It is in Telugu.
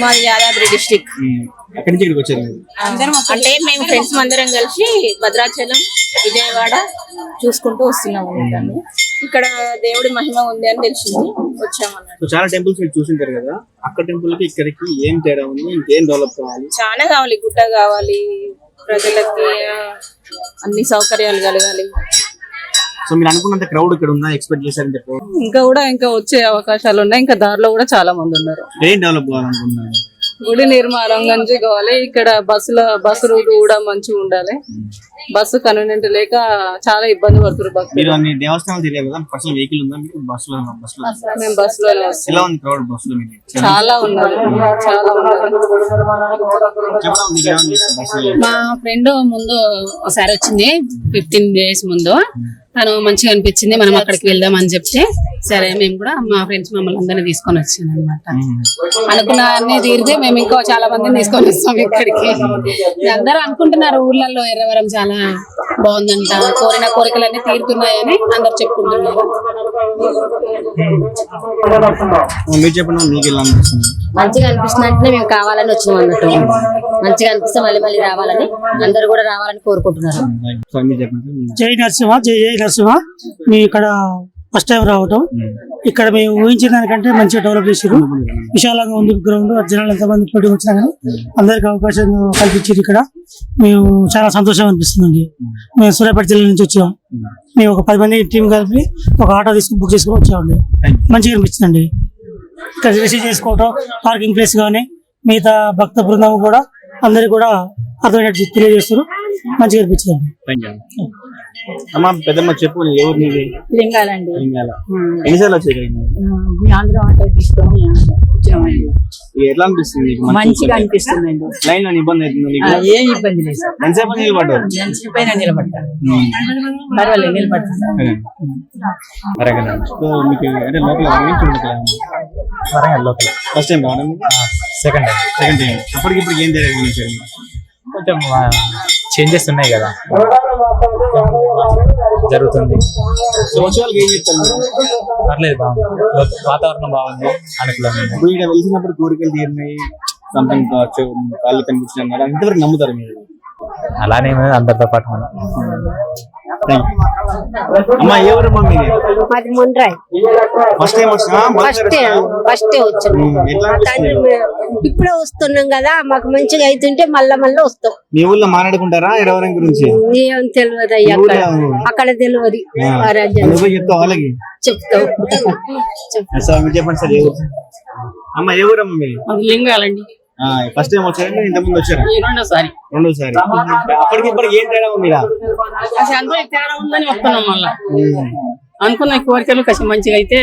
మాది యాదాద్రి డిస్టిక్. ఉమ్. ఎక్కడి నుంచి ఇక్కడికి వచ్చారు మీరు? అంటే మేము ఫ్రెండ్స్ అందరం కలిసి భద్రాచలం విజయవాడ చూసుకుంటూ వస్తున్నాం అన్నమాట ఇక్కడ దేవుడి మహిమ ఉంది అని తెలిసింది. సో చాలా టెంపుల్స్ మీరు చూసింటారు కదా? అక్కడ టెంపుల్కి ఇక్కడికి ఏం తేడా ఉంది? ఇంకేం డెవలప్ కావాలి? చాలా కావాలి గుట్ట కావాలి ప్రజలకి ఆ, అన్ని సౌకర్యాలు కలగాలి. సో మీరు అనుకున్నంత క్రౌడ్ ఇక్కడ ఉందా? ఎక్స్పెక్ట్ చేశారని చెప్పి. ఇంకా కూడా ఇంకా వచ్చే అవకాశాలు ఉన్నాయి. ఇంకా దారిలో కూడా చాలా మంది ఉన్నారు. ఏం డెవలప్ కావాలనుకుంటున్నారు? గుడి నిర్మాణం మంచిగా కావాలి. ఇక్కడ బస్సుల బస్సు రూట్ కూడా మంచిగా ఉండాలి. బస్సు కన్వీనెంట్ లేక చాలా ఇబ్బంది పడుతున్నారు భక్తులు. మీరు అన్ని దేవస్థానాలు తెలియదు కదా పర్సనల్ వెహికల్ ఉందా మీకు? బస్సులో బస్సులో? మేము బస్సులోనే వస్తాం ఎలా ఉంది క్రౌడ్ బస్సులో మీకు? చాలా ఉన్నారు. చాలా ఉన్నారు. చెప్పడం మీకు ఎలా ఉంది బస్సులో మా ఫ్రెండ్ ముందు ఒకసారి వచ్చింది ఫిఫ్టీన్ డేస్ ముందు. తను మంచిగా అనిపించింది. మనం అక్కడికి వెళ్దాం అని చెప్తే సరే మేము కూడా మా ఫ్రెండ్స్ మమ్మల్ని అందరినీ తీసుకొని వచ్చాను అనమాట అనుకున్న అన్ని తీరితే మేము ఇంకో చాలా మందిని తీసుకొని వస్తాం ఇక్కడికి. అందరూ అనుకుంటున్నారు ఊర్లలో ఎర్రవరం చాలా బాగుందంట కోరిన కోరికలన్నీ తీరుతున్నాయని అందరు చెప్పుకుంటున్నారు. మీరు చెప్పండి మంచిగా అనిపిస్తుంది అంటే మేము కావాలని వచ్చినాం అన్నట్టు. మంచిగా అనిపిస్తే మళ్ళీ మళ్ళీ రావాలని అందరు కూడా రావాలని కోరుకుంటున్నారు. జై నరసింహ జై జై నరసింహ. మేము ఇక్కడ ఫస్ట్ టైం రావటం. ఇక్కడ మేము ఊహించిన దానికంటే మంచిగా డెవలప్ చేసారు విశాలంగా ఉంది గ్రౌండ్ జనాలు ఎంతమంది పోటీ వచ్చినా కానీ అందరికి అవకాశం కల్పించారు ఇక్కడ. మేము చాలా సంతోషం అనిపిస్తుందండి. మేము సూర్యాపేట జిల్లా నుంచి వచ్చాం. మేము ఒక పది మంది టీం కలిపి ఒక ఆటో తీసుకుని బుక్ చేసుకుని వచ్చామండి. మంచిగా అనిపిస్తుందండి ఇక్కడ రిసీవ్ చేసుకోవటం పార్కింగ్ ప్లేస్ కానీ మిగతా భక్త బృందం కూడా అందరికి కూడా అర్థమయ్యేట్టు తెలియజేస్తారు మంచిగా యూ అమ్మా పెద్దమ్మ చెప్పు ఎవరు నీది? లింగాలండి. లింగాల. ఎన్నిసార్లు వచ్చాయి ఇక్కడ? మీ ఆంధ్ర ఆటో తీసుకొని వచ్చినామండి ఇది ఎట్లా అనిపిస్తుంది? మంచిగా లైన్లో ఇబ్బంది అవుతుంది ఏం ఇబ్బంది లేదు. ఎంతసేపు పర్వాలేదు మీకు అంటే లోపల వరంగల్ లోపల. ఫస్ట్ టైం రావడం సెకండ్ టైం సెకండ్ టైం అప్పటికిప్పుడు ఏం మీరు? కొంచెం చేంజెస్ ఉన్నాయి కదా. జరుగుతుంది. సో వచ్చే వాళ్ళకి ఏం చెప్తారు మీరు? పర్లేదు బాగుంది. వాతావరణం బాగుంది అనుకూలంగా. ఇప్పుడు ఇక్కడ వెళ్తున్నప్పుడు కోరికలు తీరినాయి సంథింగ్ కావచ్చు కాళ్ళు కనిపించడం కదా ఇంతవరకు నమ్ముతారు మీరు? అలానే అందరితో పాటు మనం మీది? మాది Mundrai. First time first first వచ్చాం ఎట్లా అనిపిస్తుంది? ఇప్పుడే వస్తున్నాం కదా మాకు మంచిగా అవుతుంటే మళ్ళా మళ్ళీ వస్తాం. మీ ఊళ్ళో మాట్లాడుకుంటారా? ఇరవై గురించి? ఏం తెలియదు అయ్యా అక్కడ అక్కడ తెలియదు చెప్తావు వాళ్ళకి? చెప్తాం. సార్ మీరు చెప్పండి సార్ ఏ ఊరు? అమ్మ ఏ ఊరమ్మ అది లింగాలండి. ఫస్ట్ టైం వచ్చారంటే ఇంత ముందు వచ్చారా. రెండోసారి రెండోసారి. అప్పటికి ఇప్పటికి ఏం తేడా ఉంది? అసలు తేడా ఉందని వస్తున్నాం మళ్ళా. అనుకున్న కోరికలు కొంచెం మంచిగా అయితే